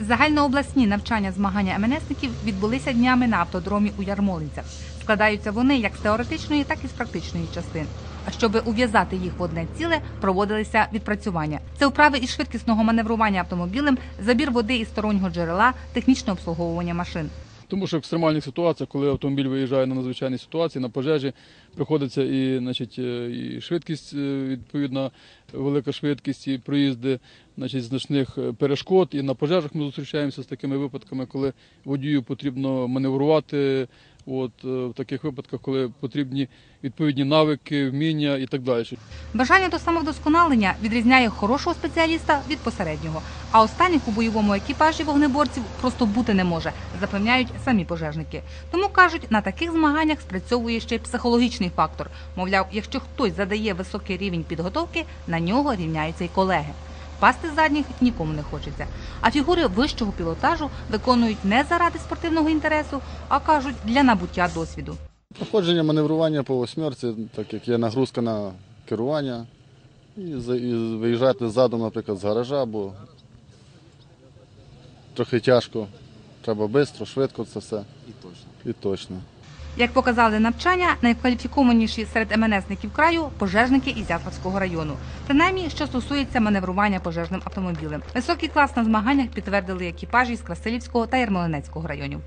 Загальнообласні навчання змагання МНСників відбулися днями на автодромі у Ярмолинцях. Складаються вони як з теоретичної, так і з практичної частин. А щоб ув'язати їх в одне ціле, проводилися відпрацювання. Це вправи із швидкісного маневрування автомобілем, забір води із стороннього джерела, технічне обслуговування машин. Тому що в екстремальних ситуаціях, коли автомобіль виїжджає на надзвичайні ситуації, на пожежі, приходиться і, значить, е, і швидкість, е, відповідна велика швидкість, і проїзди значить, значних е, перешкод. І на пожежах ми зустрічаємося з такими випадками, коли водію потрібно маневрувати. От е, в таких випадках, коли потрібні відповідні навики, вміння і так далі. Бажання до самовдосконалення відрізняє хорошого спеціаліста від посереднього. А останніх у бойовому екіпажі вогнеборців просто бути не може, запевняють самі пожежники. Тому кажуть, на таких змаганнях спрацьовує ще й психологічний фактор. Мовляв, якщо хтось задає високий рівень підготовки, на нього рівняються й колеги. Пасти задніх нікому не хочеться. А фігури вищого пілотажу виконують не заради спортивного інтересу, а кажуть для набуття досвіду. Проходження маневрування по восьмерці, так як є нагрузка на керування, і, виїжджати ззаду, наприклад, з гаража, бо трохи тяжко. Треба швидко, швидко це все. І точно. І точно. Як показали навчання, найкваліфікованіші серед МНСників краю пожежники із Ясновського району. Принаймні, що стосується маневрування пожежним автомобілем. Високий клас на змаганнях підтвердили екіпажі з Красилівського та Ярмолинецького районів.